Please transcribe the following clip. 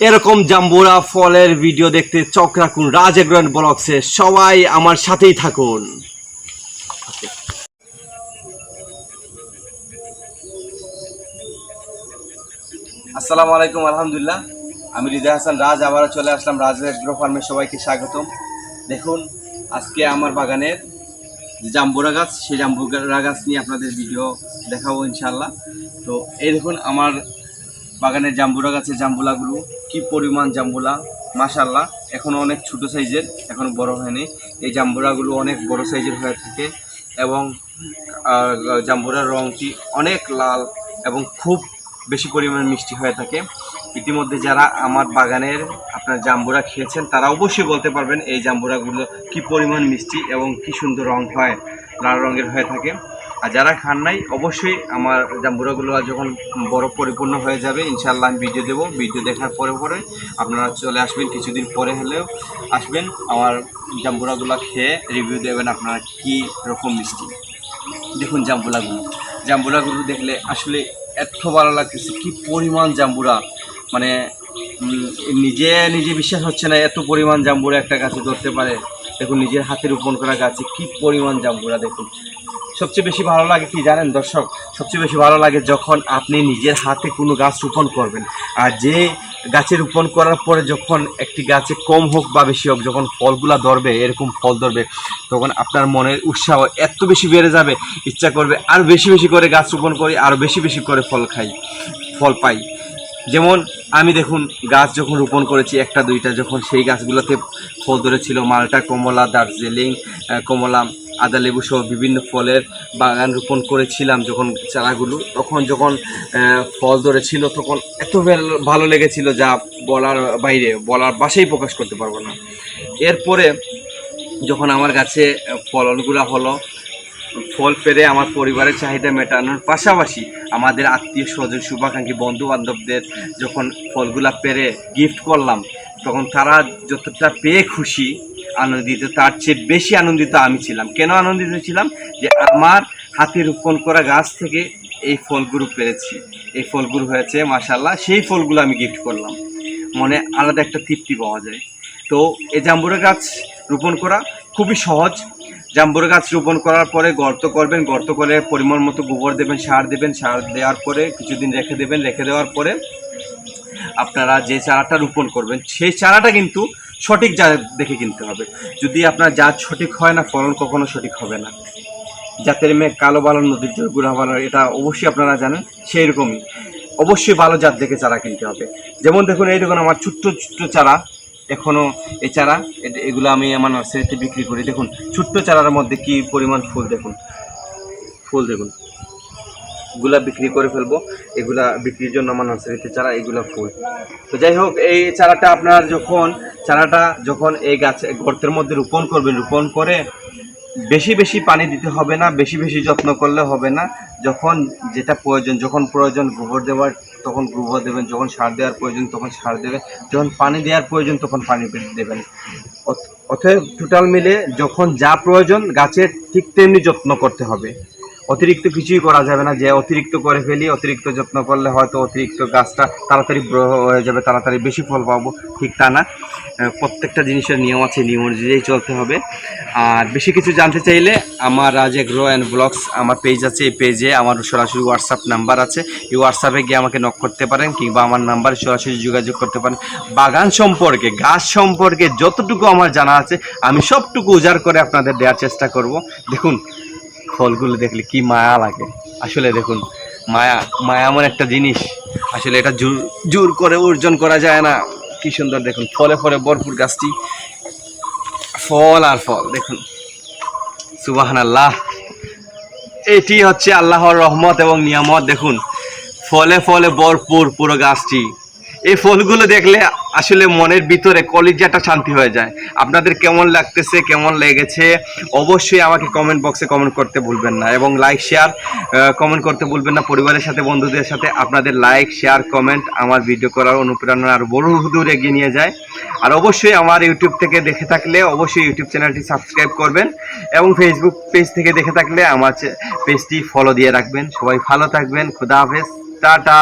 এরকম জাম্বুরা ফলের ভিডিও দেখতে চোখ রাখুন রাজ এগ্রন ব্লগসে সবাই আমার সাথেই থাকুন। আসসালামু আলাইকুম, আলহামদুলিল্লাহ। আমি হৃদয় হাসান রাজ, আবারও চলে আসলাম রাজ এগ্রো ফার্মের সবাইকে স্বাগতম। দেখুন, আজকে আমার বাগানের যে জাম্বুরা গাছ, সেই জাম্বুরা গাছ নিয়ে আপনাদের ভিডিও দেখাবো ইনশাল্লাহ তো এই দেখুন, আমার বাগানের জাম্বুরা গাছের জাম্বুলাগুলো কি পরিমাণ জাম্বুলা? মাশাল্লাহ এখনও অনেক ছোট সাইজের এখনও বড় হয়নি। এই জাম্বুরাগুলো অনেক বড় সাইজের হয়ে থাকে এবং জাম্বুরার রঙটি অনেক লাল এবং খুব বেশি পরিমাণে মিষ্টি হয়ে থাকে। ইতিমধ্যে যারা আমার বাগানের আপনার জাম্বুরা খেয়েছেন, তারা অবশ্যই বলতে পারবেন এই জাম্বুরাগুলো কি পরিমাণ মিষ্টি এবং কি সুন্দর রং হয়, লাল রঙের হয়ে থাকে। আর যারা খান নাই, অবশ্যই আমার জাম্বুরাগুলো যখন বড় পরিপূর্ণ হয়ে যাবে ইনশাল্লাহ আমি ভিডিও দেবো। ভিডিও দেখার পরে পরে আপনারা চলে আসবেন কিছুদিন পরে হলেও আসবেন। আমার জাম্বুরাগুলো খেয়ে রিভিউ দেবেন আপনারা কি রকম মিষ্টি। দেখুন জাম্বুলাগুলো জাম্বুরাগুলো দেখলে আসলে এত ভালো লাগতেছে, কি পরিমাণ জাম্বুরা। মানে নিজে নিজে বিশ্বাস হচ্ছে না এত পরিমাণ জাম্বুরা একটা গাছে ধরতে পারে। দেখুন নিজের হাতে রোপণ করা গাছে কি পরিমাণ জাম্বুরা দেখুন। সবচেয়ে বেশি ভালো লাগে কি জানেন দর্শক? সবচেয়ে বেশি ভালো লাগে যখন আপনি নিজের হাতে কোনো গাছ রোপণ করবেন। আর যে গাছে রোপণ করার পরে যখন একটি গাছে কম হোক বা বেশি হোক যখন ফলগুলা ধরবে, এরকম ফল ধরবে, তখন আপনার মনের উৎসাহ এত বেশি বেড়ে যাবে, ইচ্ছা করবে আর বেশি বেশি করে গাছ রোপণ করি আরও বেশি বেশি করে ফল খাই, ফল পাই। যেমন আমি দেখুন, গাছ যখন রোপণ করেছি, একটা দুইটা, যখন সেই গাছগুলোতে ফল ধরেছিল, মালটা, কমলা, দার্জিলিং কমলা আদা লেবু সহ বিভিন্ন ফলের বাগান রোপণ করেছিলাম যখন চারাগুলো। তখন যখন ফল ধরেছিল তখন এত ভাল- লেগেছিল যা বলার বাইরে, বলার বাসাই প্রকাশ করতে পারব না। এরপরে যখন আমার গাছে ফলনগুলো হলো, ফল পেরে আমার পরিবারের চাহিদা মেটানোর পাশাপাশি আমাদের আত্মীয় স্বজন, শুভাকাঙ্ক্ষী বন্ধু বান্ধবদের যখন ফলগুলা পেরে গিফট করলাম, তখন তারা যতটা পেয়ে খুশি আনন্দিত, তার চেয়ে বেশি আনন্দিত আমি ছিলাম। কেন আনন্দিত ছিলাম? যে আমার হাতে রোপণ করা গাছ থেকে এই ফলগুলো পেরেছি। এই ফলগুলো হয়েছে মাসাল্লাহ সেই ফলগুলো আমি গিফট করলাম। মনে আলাদা একটা তৃপ্তি পাওয়া যায়। তো এই জাম্বুরা গাছ রোপণ করা খুবই সহজ। জাম্বুরা গাছ রোপণ করার পরে গর্ত করবেন, গর্ত করে পরিমাণ মতো গোবর দেবেন, সার দেবেন, সার দেওয়ার পরে কিছুদিন রেখে দেবেন, রেখে দেওয়ার পরে আপনারা যে চারাটা রোপণ করবেন, সেই চারাটা কিন্তু সঠিক জাত দেখে কিনতে হবে। যদি আপনার জাত সঠিক হয় না, ফলন কখনো সঠিক হবে না। জাতের মেয়ে কালো বালো নদীর জল, গুড়া বালো এটা অবশ্যই আপনারা জানেন সেই রকমই অবশ্যই ভালো জাত দেখে চারা কিনতে হবে। যেমন দেখুন, এই দেখুন আমার ছোট্ট ছোট্ট চারা এখনও এ চারা এগুলো আমি আমার নার্সারিতে বিক্রি করি। দেখুন, ছোট্ট চারার মধ্যে কি পরিমাণ ফুল, দেখুন। ফুল দেখুন। এগুলা বিক্রি করে ফেলব। এগুলা বিক্রির জন্য আমার নার্সারিতে চারা, এগুলা ফুল। তো যাই হোক, এই চারাটা আপনার যখন চারাটা যখন এই গাছে গর্তের মধ্যে রোপণ করবেন, রোপণ করে বেশি বেশি পানি দিতে হবে না, বেশি বেশি যত্ন করলে হবে না। যখন যেটা প্রয়োজন যখন প্রয়োজন গোবর দেওয়ার তখন গোবর দেবেন, যখন সার দেওয়ার প্রয়োজন তখন সার দেবেন, যখন পানি দেওয়ার প্রয়োজন তখন পানি দেবেন। অতএব টোটাল মিলে যখন যা প্রয়োজন গাছের ঠিক তেমনি যত্ন করতে হবে। অতিরিক্ত কিছুই করা যাবে না। যে অতিরিক্ত করে ফেলি, অতিরিক্ত যত্ন করলে হয়তো অতিরিক্ত গাছটা তাড়াতাড়ি হয়ে যাবে, তাড়াতাড়ি বেশি ফল পাবো। ঠিক তা না। প্রত্যেকটা জিনিসের নিয়ম আছে, নিয়ম অনুযায়ী চলতে হবে। আর বেশি কিছু জানতে চাইলে আমার রাজ এগ্রো অ্যান্ড ব্লগস আমার পেজ আছে। এই পেজে আমার সরাসরি হোয়াটসঅ্যাপ নাম্বার আছে। এই হোয়াটসঅ্যাপে গিয়ে আমাকে নক করতে পারেন কিংবা আমার নাম্বারে সরাসরি যোগাযোগ করতে পারেন। বাগান সম্পর্কে, গাছ সম্পর্কে যতটুকু আমার জানা আছে, আমি সবটুকু উজাড় করে আপনাদের দেওয়ার চেষ্টা করব। দেখুন ফলগুলো দেখলে কি মায়া লাগে। আসলে দেখুন, মায়া মায়া এমন একটা জিনিস। আসলে এটা জোর জোর করে অর্জন করা যায় না। কি সুন্দর দেখুন, ফলে ফলে ভরপুর গাছটি। ফল আর ফল, দেখুন। সুবাহান আল্লাহ এটি হচ্ছে আল্লাহর রহমত এবং নিয়ামত, দেখুন। ফলে ফলে ভরপুর পুরো গাছটি। এই ফলগুলো দেখলে আসলে মনের ভিতরে কলিজাটা শান্তি হয়ে যায়। আপনাদের কেমন লাগতেছে, কেমন লেগেছে, অবশ্যই আমাকে কমেন্ট বক্সে কমেন্ট করতে ভুলবেন না এবং লাইক শেয়ার কমেন্ট করতে ভুলবেন না। পরিবারের সাথে, বন্ধুদের সাথে আপনাদের লাইক শেয়ার কমেন্ট আমার ভিডিও করার অনুপ্রেরণা আরও বড় দূর এগিয়ে নিয়ে যায়। আর অবশ্যই আমার ইউটিউব থেকে দেখে থাকলে অবশ্যই ইউটিউব চ্যানেলটি সাবস্ক্রাইব করবেন এবং ফেসবুক পেজ থেকে দেখে থাকলে আমার পেজটি ফলো দিয়ে রাখবেন। সবাই ভালো থাকবেন। খুদা হাফেজ। টাটা।